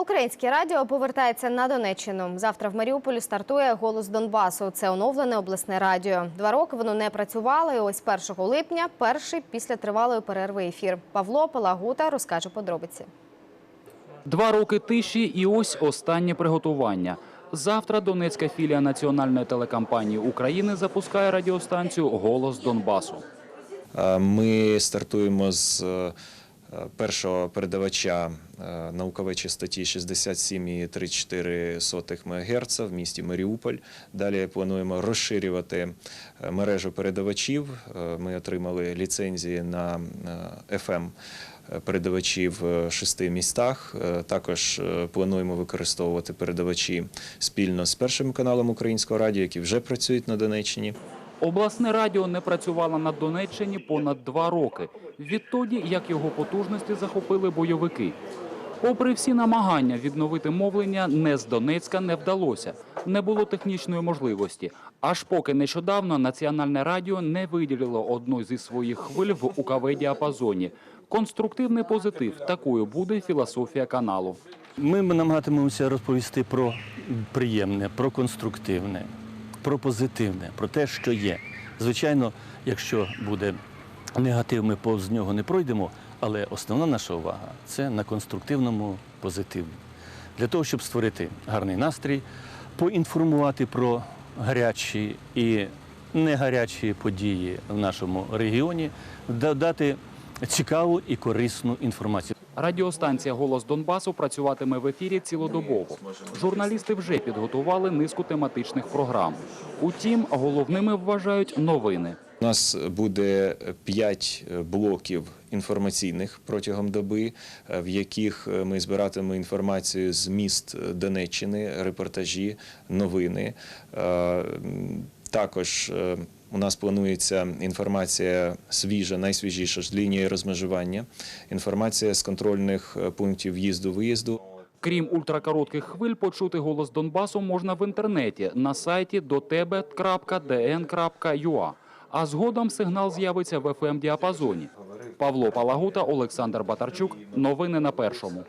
Українське радіо повертається на Донеччину. Завтра в Маріуполі стартує голос Донбасу. Це оновлене обласне радіо. Два роки воно не працювало. І ось 1 липня, перший після тривалої перерви ефір. Павло Палагута розкаже подробиці. Два роки тиші і ось останнє приготування. Завтра Донецька філія національної телекомпанії України запускає радіостанцію Голос Донбасу. Ми стартуємо з е, першого передавача е, наукової частоті 67,34 МГц в місті Маріуполь. Далі плануємо розширювати е, мережу передавачів. Е, Ми отримали ліцензії на FM передавачі в шести містах. Е, Також е, плануємо використовувати передавачі спільно з першим каналом українського радіо, які вже працюють на Донеччині. Обласне радіо не працювало на Донеччині понад два роки. Відтоді, як його потужності захопили бойовики. Попри всі намагання відновити мовлення, не з Донецька не вдалося. Не було технічної можливості. Аж поки нещодавно Національне радіо не виділило одну зі своїх хвиль в УКВ-діапазоні. Конструктивний позитив такою буде філософія каналу. Ми намагатимемося розповісти про приємне, про конструктивне, про позитивне, про те, що є. Звичайно, якщо буде негатив, ми повз нього не пройдемо, але основна наша увага це на конструктивному позитиві. Для того, щоб створити гарний настрій, поінформувати про гарячі і негарячі події в нашому регіоні, да- дати цікаву і корисну інформацію. Радіостанція Голос Донбасу працюватиме в ефірі цілодобово. Журналісти вже підготували низку тематичних програм. Утім, головними вважають новини. У нас буде п'ять блоків інформаційних протягом доби, в яких ми збиратимемо інформацію з міст Донеччини, репортажі, новини. Е, Також е, у нас планується інформація свіжа, найсвіжіша з лінії розмежування, інформація з контрольних е, пунктів в'їзду-виїзду. Крім ультракоротких хвиль, почути голос Донбасу можна в інтернеті на сайті дотebe.dn.ua. А згодом сигнал з'явиться в fm діапазоні Павло Палагута, Олександр Батарчук. Новини на першому.